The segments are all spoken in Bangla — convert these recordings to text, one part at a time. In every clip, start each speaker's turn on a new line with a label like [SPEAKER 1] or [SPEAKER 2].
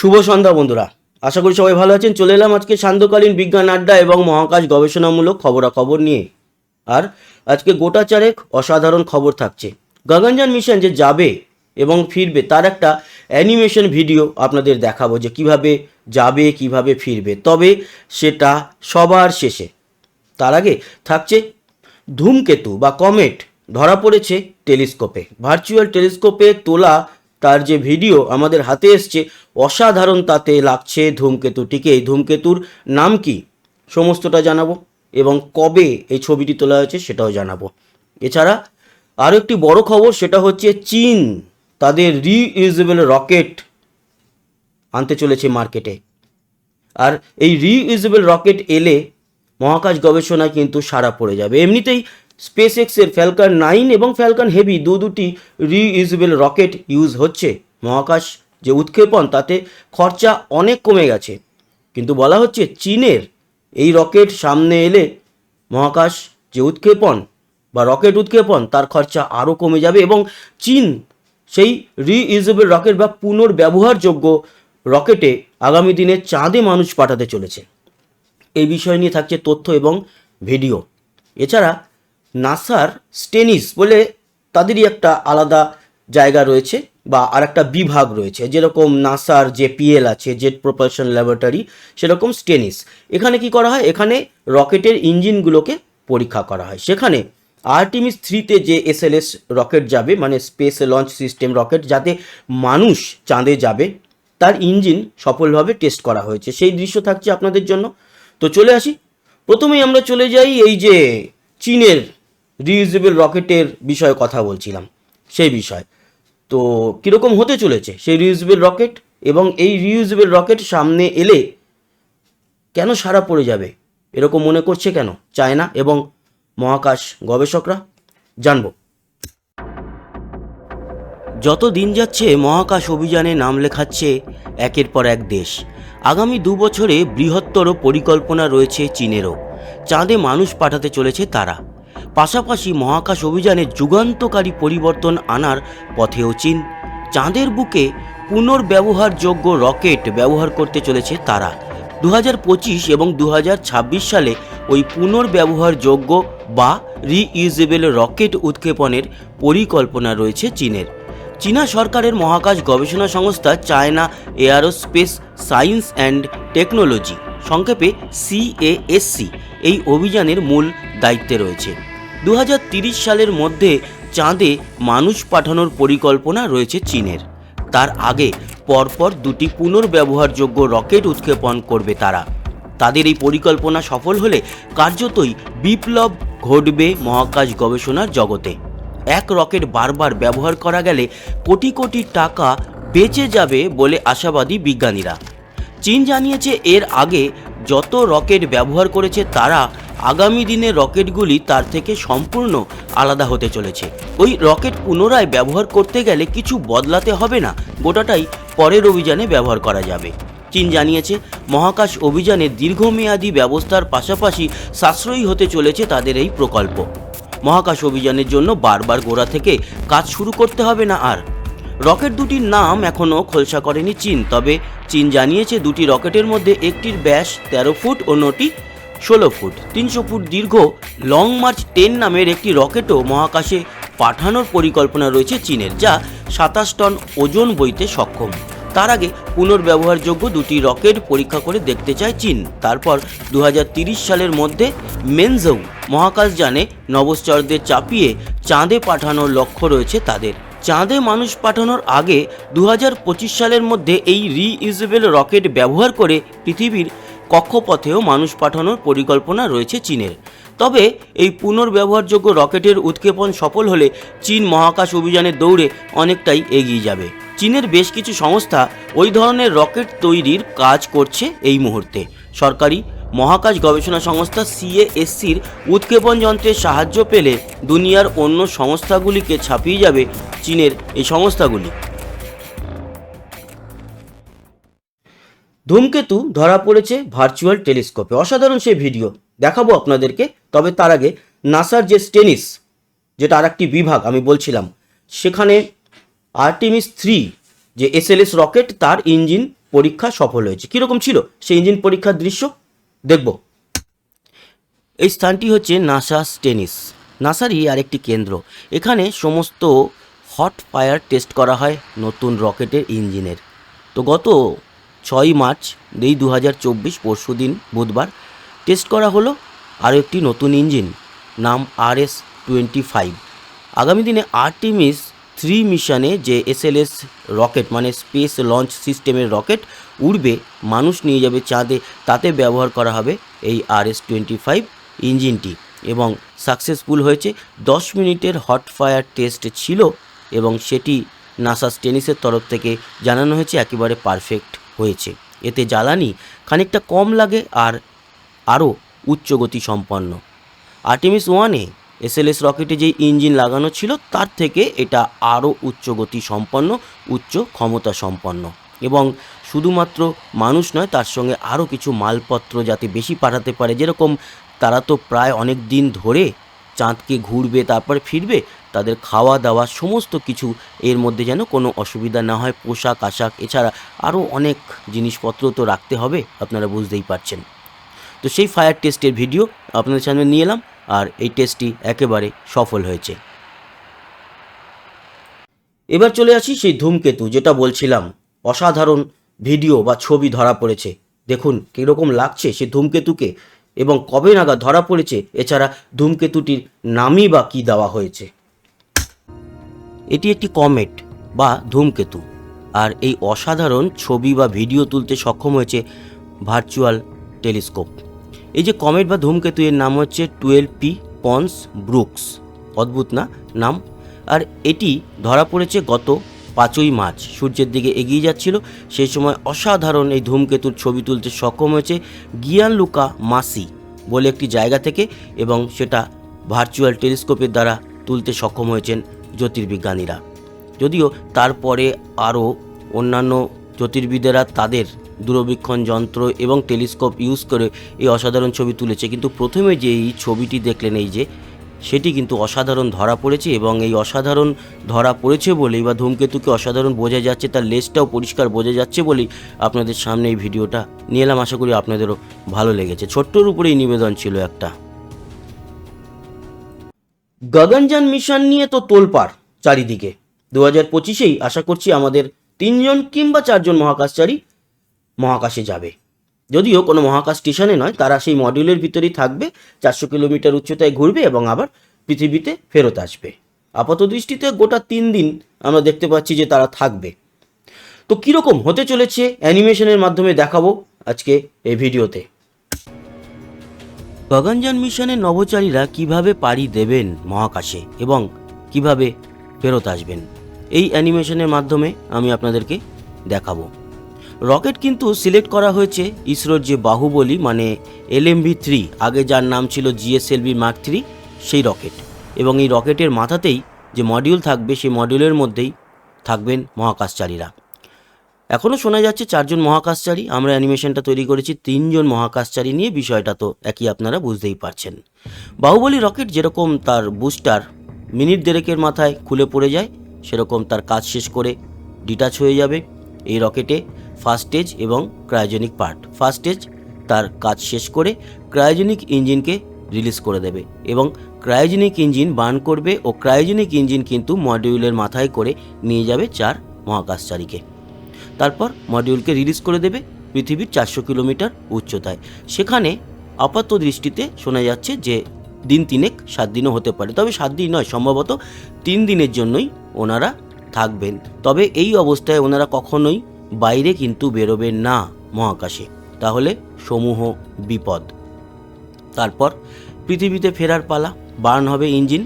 [SPEAKER 1] শুভ সন্ধ্যা বন্ধুরা। আশা করি সবাই ভালো আছেন। চলে এলাম আজকে সান্ধ্যকালীন বিজ্ঞান আড্ডা এবং মহাকাশ গবেষণামূলক খবরাখবর নিয়ে। আর আজকে গোটা চারেক অসাধারণ খবর থাকছে। গগনযান মিশন যে যাবে এবং ফিরবে, তার একটা অ্যানিমেশন ভিডিও আপনাদের দেখাবো যে কীভাবে যাবে, কীভাবে ফিরবে। তবে সেটা সবার শেষে। তার আগে থাকছে ধূমকেতু বা কমেট, ধরা পড়েছে টেলিস্কোপে। ভার্চুয়াল টেলিস্কোপে তোলা তার যে ভিডিও আমাদের হাতে এসছে, অসাধারণ তাতে লাগছে ধূমকেতুটিকে। এই ধূমকেতুর নাম কি? সমস্তটা জানাব এবং কবে এই ছবিটি তোলা হয়েছে সেটাও জানাব। এছাড়া আরও একটি বড় খবর, সেটা হচ্ছে চীন তাদের রিইউজেবল রকেট আনতে চলেছে মার্কেটে। আর এই রিইউজেবল রকেট এলে মহাকাশ গবেষণায় কিন্তু সারা পড়ে যাবে। এমনিতেই স্পেস এক্সের ফ্যালকন নাইন এবং ফ্যালকন হেভি দু দুটি রিইউজেবল রকেট ইউজ হচ্ছে। মহাকাশ যে উৎক্ষেপণ, তাতে খরচা অনেক কমে গেছে। কিন্তু বলা হচ্ছে চীনের এই রকেট সামনে এলে মহাকাশ যে উৎক্ষেপণ বা রকেট উৎক্ষেপণ, তার খরচা আরও কমে যাবে এবং চীন সেই রিইউজেবল রকেট বা পুনর্ব্যবহারযোগ্য রকেটে আগামী দিনে চাঁদে মানুষ পাঠাতে চলেছে। এই বিষয় নিয়ে থাকছে তথ্য এবং ভিডিও। এছাড়া নাসার স্টেনিস বলে তাদেরই একটা আলাদা জায়গা রয়েছে বা আর একটা বিভাগ রয়েছে। যেরকম নাসার যে পিএল আছে, জেট প্রপালশন ল্যাবরেটরি, সেরকম স্টেনিস। এখানে কি করা হয়? এখানে রকেটের ইঞ্জিনগুলোকে পরীক্ষা করা হয়। সেখানে আর্টিমিস থ্রিতে যে এসএলএস রকেট যাবে মানে স্পেস লঞ্চ সিস্টেম রকেট, যাতে মানুষ চাঁদে যাবে, তার ইঞ্জিন সফলভাবে টেস্ট করা হয়েছে। সেই দৃশ্য থাকছে আপনাদের জন্য। তো চলে আসি। প্রথমেই আমরা চলে যাই এই যে চীনের রিউজেবল রকেটের বিষয়ে কথা বলছিলাম, সেই বিষয়। তো কীরকম হতে চলেছে সেই রিউজেবল রকেট এবং এই রিউজেবল রকেট সামনে এলে কেন সারা পড়ে যাবে? এরকম মনে করছে কেন চায়না এবং মহাকাশ গবেষকরা? জানব। যত দিন যাচ্ছে মহাকাশ অভিযানে নাম লেখাচ্ছে একের পর এক দেশ। আগামী দু বছরে বৃহত্তর পরিকল্পনা রয়েছে চীনেরও। চাঁদে মানুষ পাঠাতে চলেছে তারা। পাশাপাশি মহাকাশ অভিযানে যুগান্তকারী পরিবর্তন আনার পথেও চীন। চাঁদের বুকে পুনর্ব্যবহারযোগ্য রকেট ব্যবহার করতে চলেছে তারা। দু পঁচিশ এবং দু হাজার ছাব্বিশ সালে ওই পুনর্ব্যবহারযোগ্য বা রিইউজেবল রকেট উৎক্ষেপণের পরিকল্পনা রয়েছে চীনের। চীনা সরকারের মহাকাশ গবেষণা সংস্থা China Aerospace Science and Technology, সংক্ষেপে সিএএসসি, এই অভিযানের মূল দায়িত্বে রয়েছে। দু সালের মধ্যে চাঁদে মানুষ পাঠানোর পরিকল্পনা রয়েছে চীনের। তার আগে পরপর দুটি পুনর্ব্যবহারযোগ্য রকেট উৎক্ষেপণ করবে তারা। তাদের এই পরিকল্পনা সফল হলে কার্যতই বিপ্লব ঘটবে মহাকাশ গবেষণার জগতে। এক রকেট বারবার ব্যবহার করা গেলে কোটি কোটি টাকা বেঁচে যাবে বলে আশাবাদী বিজ্ঞানীরা। চীন জানিয়েছে এর আগে যত রকেট ব্যবহার করেছে তারা আগামী দিনে রকেটগুলি তার থেকে সম্পূর্ণ আলাদা হতে চলেছে। ওই রকেট পুনরায় ব্যবহার করতে গেলে কিছু বদলাতে হবে না, গোটাটাই পরের অভিযানে ব্যবহার করা যাবে। চীন জানিয়েছে, মহাকাশ অভিযানে দীর্ঘমেয়াদী ব্যবস্থার পাশাপাশি সাশ্রয়ী হতে চলেছে তাদের এই প্রকল্প। মহাকাশ অভিযানের জন্য বারবার গোড়া থেকে কাজ শুরু করতে হবে না আর। রকেট দুটির নাম এখনও খোলসা করেনি চীন, তবে চীন জানিয়েছে দুটি রকেটের মধ্যে একটির ব্যাস তেরো ফুট অন্যটি ষোলো ফুট, তিনশো ফুট দীর্ঘ লং মার্চ টেন নামের একটি রকেটও মহাকাশে পাঠানোর পরিকল্পনা রয়েছে চীনের, যা সাতাশ টন ওজন বইতে সক্ষম। তার আগে পুনর্ব্যবহারযোগ্য দুটি রকেট পরীক্ষা করে দেখতে চায় চীন। তারপর দু সালের মধ্যে মেনজৌ মহাকাশযানে নভশ্চরদের চাপিয়ে চাঁদে পাঠানোর লক্ষ্য রয়েছে তাদের। চাঁদে মানুষ পাঠানোর আগে দু হাজার পঁচিশ সালের মধ্যে এই রিইউজেবল রকেট ব্যবহার করে পৃথিবীর কক্ষপথেও মানুষ পাঠানোর পরিকল্পনা রয়েছে চীনের। তবে এই পুনর্ব্যবহারযোগ্য রকেটের উৎক্ষেপণ সফল হলে চীন মহাকাশ অভিযানের দৌড়ে অনেকটাই এগিয়ে যাবে। চীনের বেশ কিছু সংস্থা ওই ধরনের রকেট তৈরির কাজ করছে এই মুহূর্তে। সরকারি মহাকাশ গবেষণা সংস্থা সিএএসসির উৎক্ষেপণ যন্ত্রের সাহায্য পেলে দুনিয়ার অন্য সংস্থাগুলিকে ছাপিয়ে যাবে চীনের এই সংস্থাগুলি। ধূমকেতু ধরা পড়েছে ভার্চুয়াল টেলিস্কোপে। অসাধারণ সেই ভিডিও। দেখাবো আপনাদেরকে, তবে তার আগে নাসার যে স্টেনিস যেটা আর একটি বিভাগ, আমি বলছিলাম, সেখানে আর্টিমিস থ্রি, যে এসএলএস রকেট, তার ইঞ্জিন পরীক্ষা সফল হয়েছে। কীরকম ছিল সেই ইঞ্জিন পরীক্ষার দৃশ্য? দেখব। এই স্থানটি হচ্ছে নাসা স্টেনিস নাসারই আরেকটি কেন্দ্র। এখানে সমস্ত হট ফায়ার টেস্ট করা হয় নতুন রকেটের ইঞ্জিনের। তো গত ছয়ই মার্চ এই দু হাজার চব্বিশ পরশু দিন বুধবার টেস্ট করা হলো আরও একটি নতুন ইঞ্জিন, নাম আর এস টোয়েন্টি ফাইভ। আগামী দিনে আর্টিমিস থ্রি মিশনে যে এসএলএস রকেট মানে স্পেস লঞ্চ সিস্টেমের রকেট উড়বে, মানুষ নিয়ে যাবে চাঁদে, তাতে ব্যবহার করা হবে এই আর এস টোয়েন্টি ফাইভ ইঞ্জিনটি এবং সাকসেসফুল হয়েছে। দশ মিনিটের হট ফায়ার টেস্ট ছিল এবং সেটি নাসা টেনিসের তরফ থেকে জানানো হয়েছে, একেবারে পারফেক্ট। হয়েছে। এতে জ্বালানি খানিকটা কম লাগে আর আরও উচ্চ গতি সম্পন্ন। আর্টিমিস ওয়ানে এসএলএস রকেটে যে ইঞ্জিন লাগানো ছিল, তার থেকে এটা আরও উচ্চ গতি সম্পন্ন, উচ্চ ক্ষমতা সম্পন্ন। এবং শুধুমাত্র মানুষ নয়, তার সঙ্গে আরও কিছু মালপত্র যাতে বেশি পাঠাতে পারে। যেরকম তারা তো প্রায় অনেক দিন ধরে চাঁদকে ঘুরবে, তারপরে ফিরবে তাদের খাওয়া দাওয়া সমস্ত কিছু এর মধ্যে যেন কোনো অসুবিধা না হয়, পোশাক, আশাক, এছাড়া আরও অনেক জিনিসপত্র তো রাখতে হবে, আপনারা বুঝতেই পারছেন। তো সেই ফায়ার টেস্টের ভিডিও আপনাদের সামনে নিয়ে এলাম, আর এই টেস্টটি একেবারে সফল হয়েছে। এবার চলে আসি সেই ধূমকেতু, যেটা বলছিলাম, অসাধারণ ভিডিও বা ছবি ধরা পড়েছে। দেখুন, কীরকম লাগছে সেই ধূমকেতুকে, এবং কবে নাগাদ ধরা পড়েছে, এছাড়া ধূমকেতুটির নামই বা কী দেওয়া হয়েছে। এটি একটি কমেট বা ধূমকেতু, আর এই অসাধারণ ছবি বা ভিডিও তুলতে সক্ষম হয়েছে ভার্চুয়াল টেলিস্কোপ। এই যে কমেট বা ধূমকেতু, এর নাম হচ্ছে টুয়েলভ পি পন্স ব্রুকস। অদ্ভুত না নাম? আর এটি ধরা পড়েছে গত পাঁচই মার্চ, সূর্যের দিকে এগিয়ে যাচ্ছিল। সেই সময় অসাধারণ এই ধূমকেতুর ছবি তুলতে সক্ষম হয়েছে গিয়ান লুকা মাসি বলে একটি জায়গা থেকে, এবং সেটা ভার্চুয়াল টেলিস্কোপের দ্বারা তুলতে সক্ষম হয়েছেন জ্যোতির্বিজ্ঞানীরা। যদিও তারপরে আরও অন্যান্য জ্যোতির্বিদেরা তাদের দূরবীক্ষণ যন্ত্র এবং টেলিস্কোপ ইউজ করে এই অসাধারণ ছবি তুলেছে। কিন্তু প্রথমে যে এই ছবিটি দেখলেন এই যে, সেটি কিন্তু অসাধারণ ধরা পড়েছে এবং এই অসাধারণ ধরা পড়েছে বলেই বা ধূমকেতুকে অসাধারণ বোঝা যাচ্ছে, তার লেজটাও পরিষ্কার বোঝা যাচ্ছে বলেই আপনাদের সামনে এই ভিডিওটা নিয়ে এলাম। আশা করি আপনাদেরও ভালো লেগেছে। ছোট্টর উপরেই নিবেদন ছিল একটা। গগনযান মিশন নিয়ে তো তোলপাড় চারিদিকে। দু হাজার পঁচিশেই আশা করছি আমাদের তিনজন কিংবা চারজন মহাকাশচারী মহাকাশে যাবে। যদিও কোনো মহাকাশ স্টেশনে নয়, তারা সেই মডিউলের ভিতরেই থাকবে, চারশো কিলোমিটার উচ্চতায় ঘুরবে এবং আবার পৃথিবীতে ফেরত আসবে। আপাত দৃষ্টিতে গোটা তিন দিন আমরা দেখতে পাচ্ছি যে তারা থাকবে। তো কীরকম হতে চলেছে অ্যানিমেশনের মাধ্যমে দেখাবো আজকে এই ভিডিওতে। গগনযান মিশনের নভোচারীরা কীভাবে পাড়ি দেবেন মহাকাশে এবং কীভাবে ফেরত আসবেন? এই অ্যানিমেশনের মাধ্যমে আমি আপনাদেরকে দেখাবো। রকেট কিন্তু সিলেক্ট করা হয়েছে ইসরোর যে বাহুবলী মানে এলএমভি থ্রি, আগে যার নাম ছিল জিএসএলভি মার্ক থ্রি, সেই রকেট। এবং এই রকেটের মাথাতেই যে মডিউল থাকবে, সেই মডিউলের মধ্যেই থাকবেন মহাকাশচারীরা। এখনও শোনা যাচ্ছে চারজন মহাকাশচারী। আমরা অ্যানিমেশনটা তৈরি করেছি তিনজন মহাকাশচারী নিয়ে, বিষয়টা তো একই আপনারা বুঝতেই পারছেন। বাহুবলী রকেট যেরকম তার বুস্টার মিনিট দেড়েকের মাথায় খুলে পড়ে যায়, সেরকম তার কাজ শেষ করে ডিটাচ হয়ে যাবে এই রকেটে ফার্স্ট স্টেজ এবং ক্রায়োজেনিক পার্ট। ফার্স্ট স্টেজ তার কাজ শেষ করে ক্রায়োজেনিক ইঞ্জিনকে রিলিজ করে দেবে এবং ক্রায়োজেনিক ইঞ্জিন বার্ন করবে ও ক্রায়োজেনিক ইঞ্জিন কিন্তু মডিউলের মাথায় করে নিয়ে যাবে চার মহাকাশচারীকে। তারপর মডিউলকে রিলিজ করে দেবে পৃথিবীর চারশো কিলোমিটার উচ্চতায়। সেখানে আপাত দৃষ্টিতে শোনা যাচ্ছে যে দিন তিনেক সাত দিনও হতে পারে। তবে সাত দিন নয়, সম্ভবত তিন দিনের জন্যই ওনারা থাকবেন। তবে এই অবস্থায় ওনারা কখনোই বাইরে কিন্তু বেরোবেন না মহাকাশে। তাহলে সমূহ বিপদ। তারপর পৃথিবীতে ফেরার পালা, বার্ন হবে ইঞ্জিন,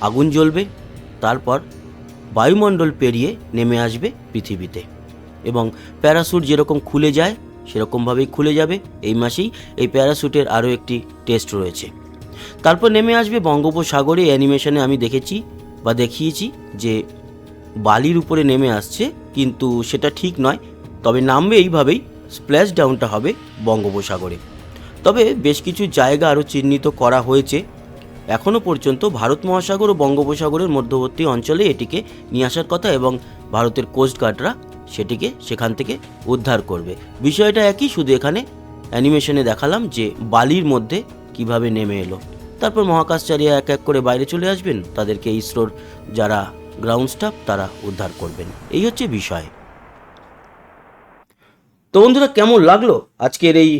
[SPEAKER 1] আগুন জ্বলবে, তারপর বায়ুমণ্ডল পেরিয়ে নেমে আসবে পৃথিবীতে। এবং প্যারাসুট যেরকম খুলে যায়, সেরকমভাবেই খুলে যাবে এই মাসেই। এই প্যারাসুটের আরও একটি টেস্ট রয়েছে। তারপর নেমে আসবে বঙ্গোপসাগরে অ্যানিমেশনে আমি দেখেছি বা দেখিয়েছি যে বালির উপরে নেমে আসছে, কিন্তু সেটা ঠিক নয়। তবে নামবে এইভাবেই, স্প্ল্যাশ ডাউনটা হবে বঙ্গোপসাগরে। তবে বেশ কিছু জায়গা আরও চিহ্নিত করা হয়েছে। এখনও পর্যন্ত ভারত মহাসাগর ও বঙ্গোপসাগরের মধ্যবর্তী অঞ্চলে এটিকে নিয়ে আসার কথা এবং ভারতের কোস্টগার্ডরা সেটিকে সেখান থেকে উদ্ধার করবে। বিষয়টা একই, শুধু এখানে অ্যানিমেশনে দেখালাম যে বালির মধ্যে কীভাবে নেমে এলো। তারপর মহাকাশচারীরা এক এক করে বাইরে চলে আসবেন, তাদেরকে ইসরোর যারা গ্রাউন্ড স্টাফ, তারা উদ্ধার করবেন। এই হচ্ছে বিষয়। তো বন্ধুরা, কেমন লাগল আজকের এই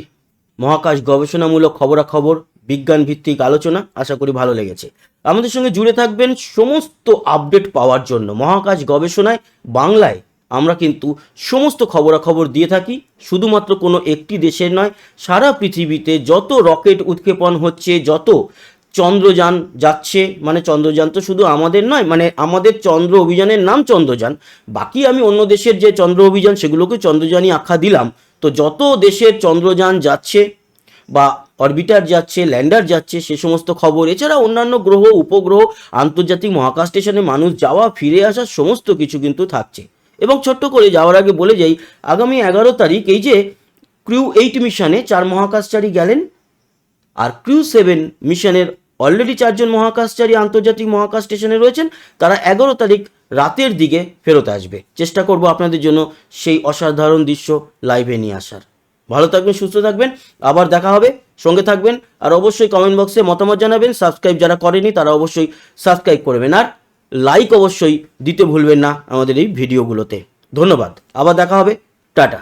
[SPEAKER 1] মহাকাশ গবেষণামূলক খবরাখবর বিজ্ঞান ভিত্তিক আলোচনা? আশা করি ভালো লেগেছে। আমাদের সঙ্গে জুড়ে থাকবেন সমস্ত আপডেট পাওয়ার জন্য মহাকাশ গবেষণায় বাংলায়। আমরা কিন্তু সমস্ত খবরাখবর দিয়ে থাকি। শুধুমাত্র কোনো একটি দেশের নয়, সারা পৃথিবীতে যত রকেট উৎক্ষেপণ হচ্ছে, যত চন্দ্রযান যাচ্ছে মানে চন্দ্রযান তো শুধু আমাদের নয় মানে আমাদের চন্দ্র অভিযানের নাম চন্দ্রযান। বাকি আমি অন্য দেশের যে চন্দ্র অভিযান, সেগুলোকে চন্দ্রযানই আখ্যা দিলাম। তো যত দেশের চন্দ্রযান যাচ্ছে বা অরবিটার যাচ্ছে, ল্যান্ডার যাচ্ছে, সে সমস্ত খবর, এছাড়া অন্যান্য গ্রহ, উপগ্রহ, আন্তর্জাতিক মহাকাশ স্টেশনে মানুষ যাওয়া, ফিরে আসা সমস্ত কিছু কিন্তু থাকছে। এবং ছোট্ট করে যাওয়ার আগে বলে যাই, আগামী এগারো তারিখ এই যে ক্রিউ এইট মিশনে চার মহাকাশচারী গেলেন, আর ক্রিউ সেভেন মিশনের অলরেডি চারজন মহাকাশচারী আন্তর্জাতিক মহাকাশ স্টেশনে রয়েছেন, তারা এগারো তারিখ রাতের দিকে ফেরত আসবে। চেষ্টা করব আপনাদের জন্য সেই অসাধারণ দৃশ্য লাইভে নিয়ে আসার। ভালো থাকবেন, সুস্থ থাকবেন, আবার দেখা হবে, সঙ্গে থাকবেন, আর অবশ্যই কমেন্ট বক্সে মতামত জানাবেন সাবস্ক্রাইব যারা করেনি তারা অবশ্যই সাবস্ক্রাইব করবেন। আর লাইক অবশ্যই দিতে ভুলবেন না আমাদের এই ভিডিওগুলোতে ধন্যবাদ। আবার দেখা হবে। টাটা।